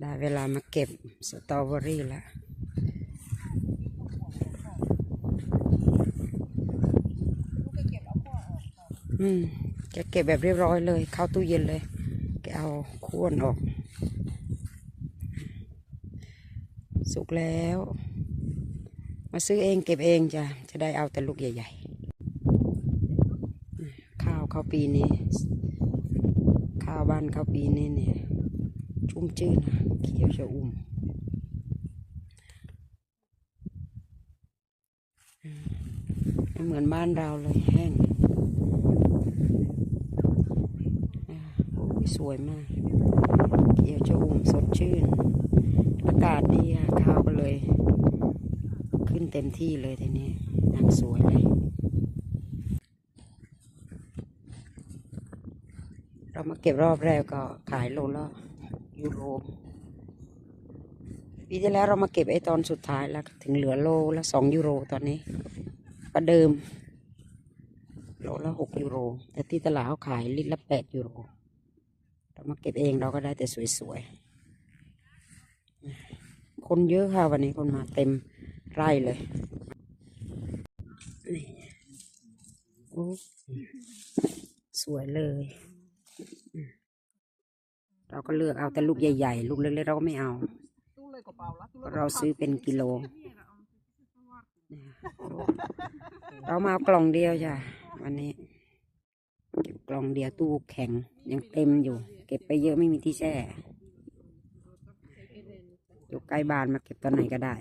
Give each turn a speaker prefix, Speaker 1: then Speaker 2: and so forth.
Speaker 1: ได้เวลามาเก็บสตรอเบอรี่แล้วอืมแกเก็บแบบเรียบร้อยเลย เข้าตู้เย็นเลย แกเอาข้วนออก สุกแล้ว มาซื้อเองเก็บเองจ้ะ จะได้เอาแต่ลูกใหญ่ ๆ ข้าวเข้าปีนี้ ข้าวบ้านเข้าปีนี้เนี่ย ชุ่มชื่นนะเขียวชะอุ่มเหมือนบ้านเราเลยแห้งโอ้ยสวยมากเขียวจะอุ่มสดชื่น อากาศดีอะข้าวก็เลย ขึ้นเต็มที่เลยทีนี้อย่างสวยเลยเรามาเก็บรอบแรกก็ขายโลละ ยูโรปีที่แล้วเรามาเก็บไอ้ตอนสุดท้ายแล้ว ถึงเหลือโลละสองยูโรตอนนี้ ประเดิม โลละหกยูโร แต่ที่ตลาดเขาขายลิตรละแปดยูโร เรามาเก็บเองเราก็ได้แต่สวยๆ คนเยอะค่ะวันนี้คนมาเต็มไร่เลยนี่โอ้สวยเลย เราก็เลือกเอาแต่ลูกใหญ่ๆ ลูกเล็กๆเราก็ไม่เอาเพราะเราซื้อเป็นกิโล เรามาเอากล่องเดียวจ้ะวันนี้เก็บกล่องเดียวตู้แข็งยังเต็มอยู่ เก็บไปเยอะไม่มีที่แช่อยู่ใกล้บ้านมาเก็บตอนไหนก็ได้